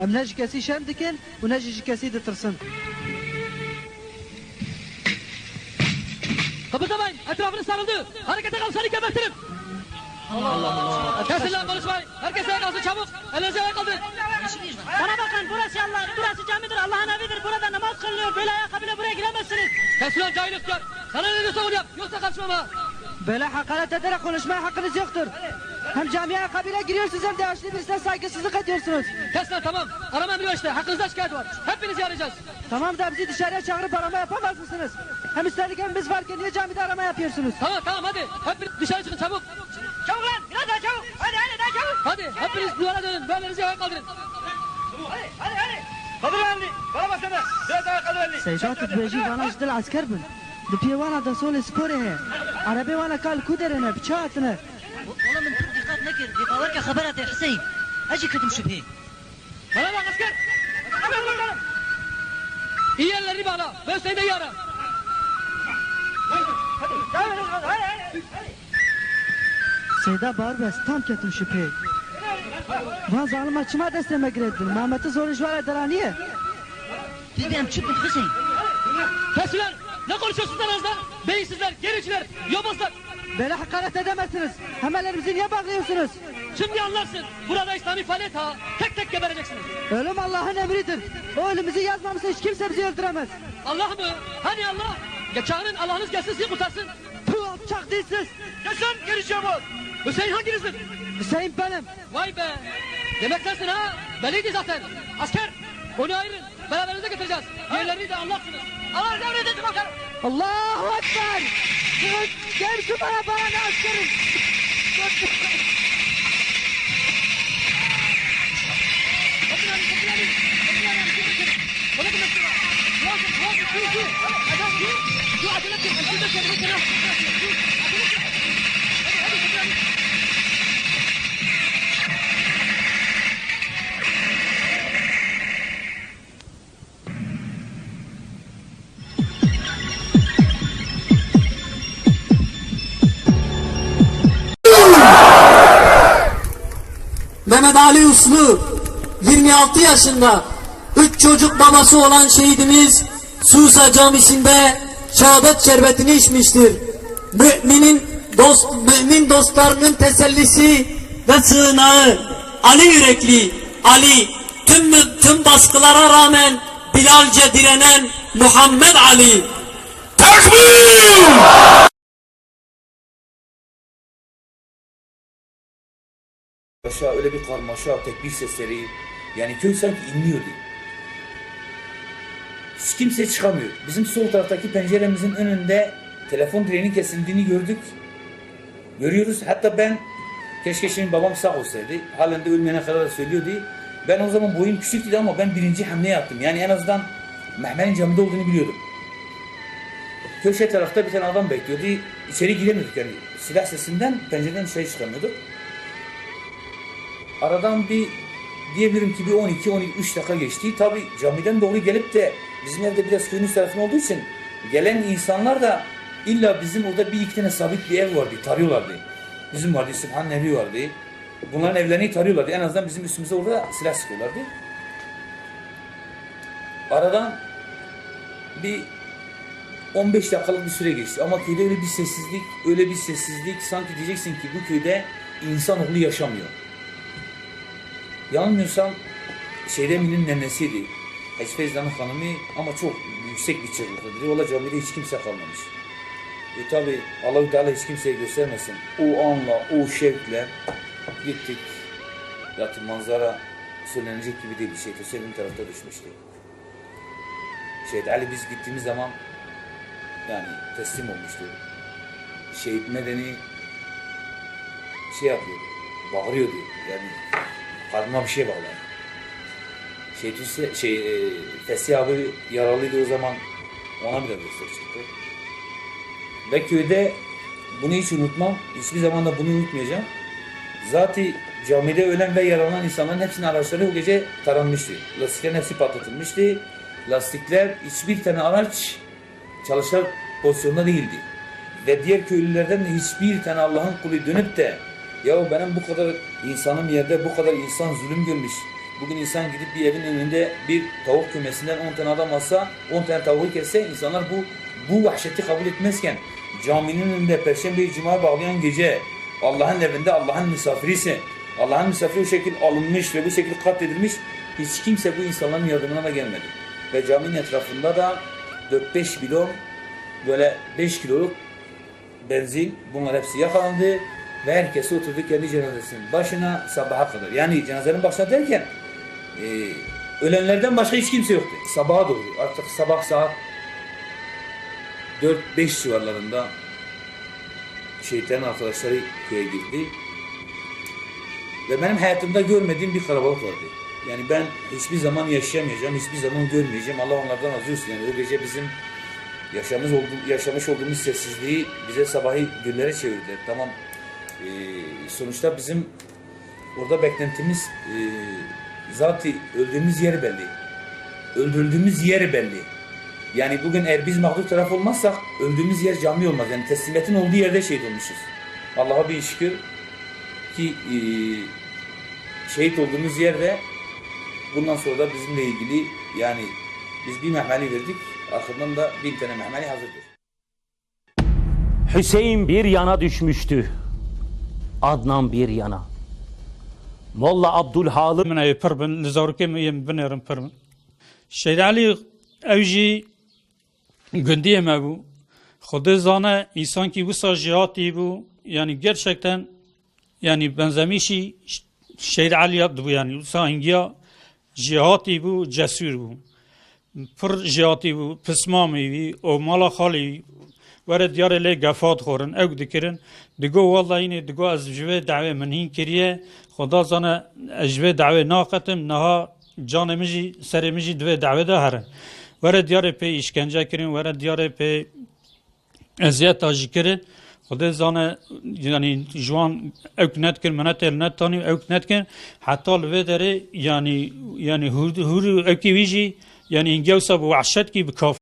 Em ne jikesî şerm dikin û ne jî jikesî ditirsin. Kıpırdamayın. Etrafınız sarıldı. Harekete kalksanı gebertirim. Kesin lan konuşmayın. Herkes ayağa kalksın çabuk. Ellerinizi ayağa kaldırın. Bana bakın burası Allah, burası camidir, Allah'ın evidir. Burada namaz kılınıyor. Böyle ayakkabıyla buraya giremezsiniz. Kesin lan cahil ihtiyar. Sana ne diyorsa onu yap. Yoksa karışmam ha. Böyle hakaret ederek konuşmaya hakkınız yoktur. Hem camiye kabile giriyorsunuz hem de birisine saygısızlık ediyorsunuz. Kes tamam. Arama biliyor işte. Hakkınızda şikayet var. Hepinizi arayacağız. Tamam da bizi dışarıya çağırıp arama yapamaz mısınız? Hem üstelik hem biz varken niye camide arama yapıyorsunuz? Tamam tamam hadi. Hep dışarı çıkın çabuk. Çabuk lan. Biraz daha çabuk. Hadi hadi daha çabuk. Hadi Gel hepiniz duvara dönün. Böylenizi ayağa kaldırın. Hadi hadi hadi. Kaldır elini. Bana basana. Biraz daha kaldır elini. Seyşatı Bejik Anaj'dır asker bu. Dipiye vana da sole spore he. Arabi vana kal kuderene bıçağı atını. çok dikkat ne kir. Dikkat ki haber et Hüseyin. Acı kötüm şüphe. Bana bak asker. İyi ellerini bağla. Ben seni de iyi ara. سيدا بار بس tam ketim şüphe Van zalim açıma desteme gireddin Mehmet'i zor işvara deraniye Biz benim çıkın Hüseyin. Kes ulan. Ne konuşuyorsunuz aranızda? Beyinsizler, gericiler, yobazlar. Böyle hakaret edemezsiniz Hemelerimizi niye bağlıyorsunuz Şimdi anlarsın. Burada İslami faaliyet ha. Tek tek gebereceksiniz. Ölüm Allah'ın emridir O ölümümüzü yazmamışsa hiç kimse bizi öldüremez Allah mı? Hani Allah? Ya çağırın Allah'ınız gelsin sizi kurtarsın. Puh alçak dilsiz Yaşam gelişiyor bu. Hüseyin hanginizdir? Hüseyin benim Vay be. Demek sensin ha. Belliydi zaten. Asker. Onu ayırın. Beraberinize getireceğiz. Yerlerini de anlarsınız. Allah emredin bakalım. Allahu Ekber Gel şu bana bana ne askerim Bakın abi, bakın abi. Bakın abi, bakın Uslu 26 yaşında 3 çocuk babası olan şehidimiz Susa camisinde şehadet şerbetini içmiştir. Müminin dost, mümin dostlarının tesellisi ve sığınağı Ali yürekli Ali tüm tüm baskılara rağmen Bilalce direnen Muhammed Ali Aşağı öyle bir karmaşa, tekbir sesleri. Yani köy sanki inliyordu. Hiç kimse çıkamıyor. Bizim sol taraftaki penceremizin önünde telefon direğinin kesildiğini gördük. Görüyoruz. Hatta ben keşke şimdi babam sağ olsaydı. Halen de ölmeyene kadar da söylüyordu. Ben o zaman boyum küçüktü ama ben birinci hamle yaptım. Yani en azından Mehmet'in camide olduğunu biliyordum. Köşe tarafta bir tane adam bekliyordu. İçeri giremiyorduk yani. Silah sesinden pencereden dışarı çıkamıyorduk. Aradan bir diyebilirim ki bir 12-13 dakika geçti. Tabi camiden doğru gelip de bizim evde biraz köyün tarafında olduğu için gelen insanlar da illa bizim orada bir iki tane sabit bir ev vardı. Tarıyorlardı. Bizim vardı, Sübhan'ın evi vardı. Bunların evlerini tarıyorlardı. En azından bizim üstümüze orada silah sıkıyorlardı. Aradan bir 15 dakikalık bir süre geçti. Ama köyde öyle bir sessizlik, öyle bir sessizlik sanki diyeceksin ki bu köyde insanoğlu yaşamıyor. Yanılmıyorsam Şehremi'nin nennesiydi. Hacı Feyza'nın hanımı ama çok yüksek bir çığlıklıdır. Yola camide hiç kimse kalmamış. E tabi Allah-u Teala hiç kimseye göstermesin. O anla, o şevkle gittik. Zaten manzara söylenecek gibi değil. Şeyh Hüseyin tarafta düşmüştü. Şehit Ali biz gittiğimiz zaman yani teslim olmuştu. Şehit Medeni şey yapıyor, bağırıyordu. Yani karnıma bir şey bağlar. Şey, şey e, Fesih abi yaralıydı o zaman ona bile destek çıktı. Ve köyde bunu hiç unutmam. Hiçbir zaman da bunu unutmayacağım. Zaten camide ölen ve yaralanan insanların hepsinin araçları o gece taranmıştı. Lastiklerin hepsi patlatılmıştı. Lastikler hiçbir tane araç çalışan pozisyonda değildi. Ve diğer köylülerden de hiçbir tane Allah'ın kulu dönüp de ya benim bu kadar insanım yerde bu kadar insan zulüm görmüş. Bugün insan gidip bir evin önünde bir tavuk kümesinden 10 tane adam alsa 10 tane tavuğu kesse insanlar bu bu vahşeti kabul etmezken caminin önünde perşembe cuma bağlayan gece Allah'ın evinde Allah'ın misafirisin. Allah'ın misafiri bu şekilde alınmış ve bu şekilde katledilmiş. Hiç kimse bu insanların yardımına da gelmedi. Ve caminin etrafında da 4-5 bidon böyle 5 kiloluk benzin bunlar hepsi yakalandı ve herkes oturdu kendi cenazesinin başına sabaha kadar. Yani cenazenin başına derken e, ölenlerden başka hiç kimse yoktu. Sabaha doğru artık sabah saat 4-5 civarlarında şehitlerin arkadaşları köye girdi. Ve benim hayatımda görmediğim bir kalabalık vardı. Yani ben hiçbir zaman yaşayamayacağım, hiçbir zaman görmeyeceğim. Allah onlardan razı olsun. Yani o gece bizim yaşamış, olduğum, yaşamış olduğumuz sessizliği bize sabahı günlere çevirdiler. Tamam, e, sonuçta bizim orada beklentimiz e, zaten öldüğümüz yer belli. Öldürüldüğümüz yer belli. Yani bugün eğer biz mağdur taraf olmazsak öldüğümüz yer cami olmaz. Yani teslimiyetin olduğu yerde şehit olmuşuz. Allah'a bir şükür ki e, şehit olduğumuz yerde bundan sonra da bizimle ilgili yani biz bir mehmeli verdik. Ardından da bin tane mehmeli hazırdır. Hüseyin bir yana düşmüştü. Adnan bir yana. Molla Abdülhalı min ay pırmın, nizavruke mi yem binerim pırmın. Şeyh Ali evji gündiyem ebu. Xudu zana insan ki bu sajiyati bu. Yani gerçekten yani benzemişi Şeyh Ali yaptı bu yani. Usa ingiya jihati bu, cesur bu. Pır jihati bu, pismami bu, o mala hali وەرە دیارە لێ گەفات خۆرن ئەو دەکردن دگۆ وەڵینێ دگو ئەس ژێ داوێ منین کریە خدا زانە ئەژێ داوێ ناقەتم نەها canêmijî serêmijî divê dawê de herin. Were diyarê pê îşkence kirin were diyarê pê eziyeta jî kirin. Xdê zane yanî jiwan ew net kir min tê net tanî ew net kirin. Heta li vê derê yanî yanî hûrû ekî wî jî yanî ingewsa bi weşetkî bi kaf